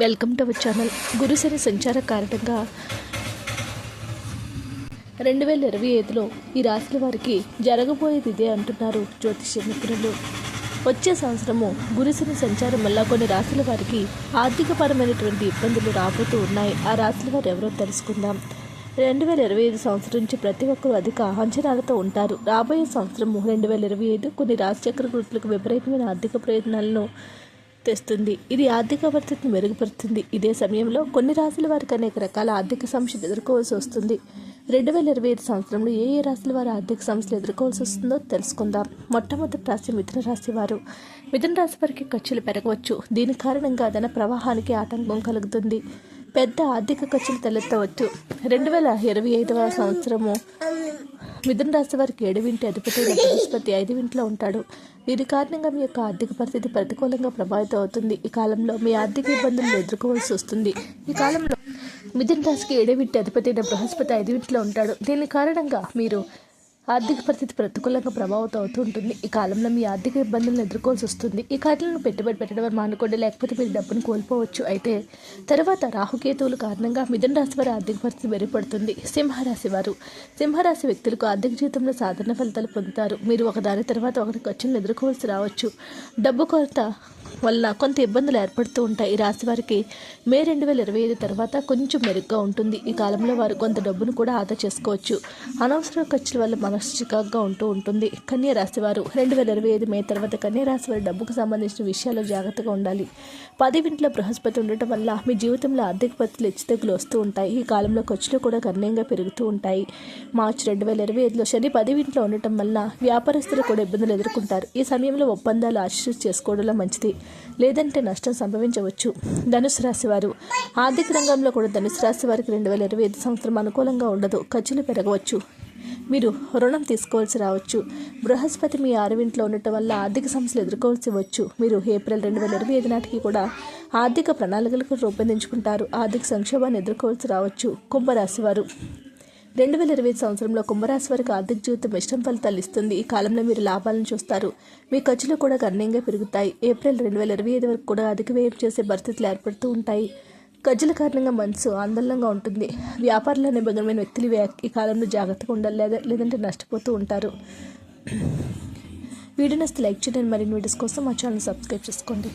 Welcome to our channel. గురుశని సంచార కారణంగా రెండు వేల ఇరవై ఐదులో ఈ రాశుల వారికి జరగబోయేది ఇదే అంటున్నారు జ్యోతిష నిపుణులు వచ్చే సంవత్సరము గురుశని సంచారం వల్ల కొన్ని రాశుల వారికి ఆర్థికపరమైనటువంటి ఇబ్బందులు రాబోతూ ఉన్నాయి. ఆ రాశుల వారు ఎవరో తెలుసుకుందాం. రెండు వేల ఇరవై ఐదు సంవత్సరం నుంచి ప్రతి ఒక్కరూ అధిక అంచనాలతో ఉంటారు. రాబోయే సంవత్సరము రెండు వేల ఇరవై ఐదు కొన్ని రాశిచక్ర గుర్తులకు విపరీతమైన ఆర్థిక ప్రయోజనాలను తెస్తుంది. ఇది ఆర్థిక పరిస్థితిని మెరుగుపరుస్తుంది. ఇదే సమయంలో కొన్ని రాశుల వారికి అనేక రకాల ఆర్థిక సమస్యలు ఎదుర్కోవాల్సి వస్తుంది. రెండు వేల ఇరవై ఐదు సంవత్సరంలో ఏ ఏ రాశుల వారు ఆర్థిక సమస్యలు ఎదుర్కోవాల్సి వస్తుందో తెలుసుకుందాం. మొట్టమొదటి రాశి మిథున రాశి వారు. మిథున రాశి వారికి ఖర్చులు పెరగవచ్చు. దీని కారణంగా ధన ప్రవాహానికి ఆటంకం కలుగుతుంది. పెద్ద ఆర్థిక ఖర్చులు తలెత్తవచ్చు. రెండు వేల ఇరవై ఐదవ సంవత్సరము మిథున రాశి వారికి ఏడువింటి అధిపతి బృహస్పతి ఐదు వింట్లో ఉంటాడు. దీని కారణంగా మీ యొక్క ఆర్థిక పరిస్థితి ప్రతికూలంగా ప్రభావితం అవుతుంది. ఈ కాలంలో మీ ఆర్థిక ఇబ్బందులను ఎదుర్కోవాల్సి వస్తుంది. ఈ కాలంలో మిథున రాశికి ఏడవింటి అధిపతి అయిన బృహస్పతి ఐదు వింట్లో ఉంటాడు. దీని కారణంగా మీరు ఆర్థిక పరిస్థితి ప్రతికూలంగా ప్రభావితం అవుతూ ఉంటుంది. ఈ కాలంలో మీ ఆర్థిక ఇబ్బందులను ఎదుర్కోవాల్సి వస్తుంది. ఈ ఖాతాలను పెట్టుబడి పెట్టడం మానుకోండి లేకపోతే మీరు డబ్బును కోల్పోవచ్చు. అయితే తర్వాత రాహుకేతువుల కారణంగా మిథున రాశి వారి ఆర్థిక పరిస్థితి మెరుగుపడుతుంది. సింహరాశి వారు. సింహరాశి వ్యక్తులకు ఆర్థిక జీవితంలో సాధారణ ఫలితాలు పొందుతారు. మీరు ఒకదాని తర్వాత ఒకటి ఖర్చులను ఎదుర్కోవాల్సి రావచ్చు. డబ్బు కొరత వల్ల కొంత ఇబ్బందులు ఏర్పడుతూ ఉంటాయి. ఈ రాశి వారికి మే రెండు వేల ఇరవై ఐదు తర్వాత కొంచెం మెరుగ్గా ఉంటుంది. ఈ కాలంలో వారు కొంత డబ్బును కూడా ఆదా చేసుకోవచ్చు. అనవసర ఖర్చుల వల్ల మనసు చికాగ్గా ఉంటూ ఉంటుంది. కన్యా రాశి వారు రెండు వేల ఇరవై ఐదు మే తర్వాత కన్యా రాశి వారి డబ్బుకు సంబంధించిన విషయాల్లో జాగ్రత్తగా ఉండాలి. పదివింట్లో బృహస్పతి ఉండటం వల్ల మీ జీవితంలో ఆర్థిక పరిస్థితులు హెచ్చుతగ్గులు వస్తూ ఉంటాయి. ఈ కాలంలో ఖర్చులు కూడా గణనీయంగా పెరుగుతూ ఉంటాయి. మార్చి రెండు వేల ఇరవై ఐదులో శని పదివింట్లో ఉండటం వల్ల వ్యాపారస్తులు కూడా ఇబ్బందులు ఎదుర్కొంటారు. ఈ సమయంలో ఒప్పందాలు ఆశీస్సు చేసుకోవడంలో మంచిది. లేదంటే నష్టం సంభవించవచ్చు. ధనుసు రాశివారు. ఆర్థిక రంగంలో కూడా ధనుసు రాశి వారికి రెండు వేల ఇరవై ఐదు సంవత్సరం అనుకూలంగా ఉండదు. ఖర్చులు పెరగవచ్చు. మీరు రుణం తీసుకోవాల్సి రావచ్చు. బృహస్పతి మీ ఆరువింట్లో ఉండటం వల్ల ఆర్థిక సమస్యలు ఎదుర్కోవాల్సి వచ్చు. మీరు ఏప్రిల్ రెండు వేల ఇరవై ఐదు నాటికి కూడా ఆర్థిక ప్రణాళికలకు రూపొందించుకుంటారు. ఆర్థిక సంక్షోభాన్ని ఎదుర్కోవాల్సి రావచ్చు. కుంభరాశి వారు రెండు వేల ఇరవై సంవత్సరంలో కుంభరాశి వారికి ఆర్థిక జీవితం ఇష్టం ఫలితాలు ఇస్తుంది. ఈ కాలంలో మీరు లాభాలను చూస్తారు. మీ ఖర్చులు కూడా గణనీయంగా పెరుగుతాయి. ఏప్రిల్ రెండు వేల ఇరవై ఐదు వరకు కూడా అధిక వ్యయం చేసే పరిస్థితులు ఏర్పడుతూ ఉంటాయి. ఖర్చుల కారణంగా మనసు ఆందోళనగా ఉంటుంది. వ్యాపారంలో నిబంధనమైన వ్యక్తులు ఈ కాలంలో జాగ్రత్తగా ఉండాలి లేదా లేదంటే నష్టపోతూ ఉంటారు. వీడియో నస్తే లైక్ చేయండి. మరిన్ని వీడియోస్ కోసం మా ఛానల్ సబ్స్క్రైబ్ చేసుకోండి.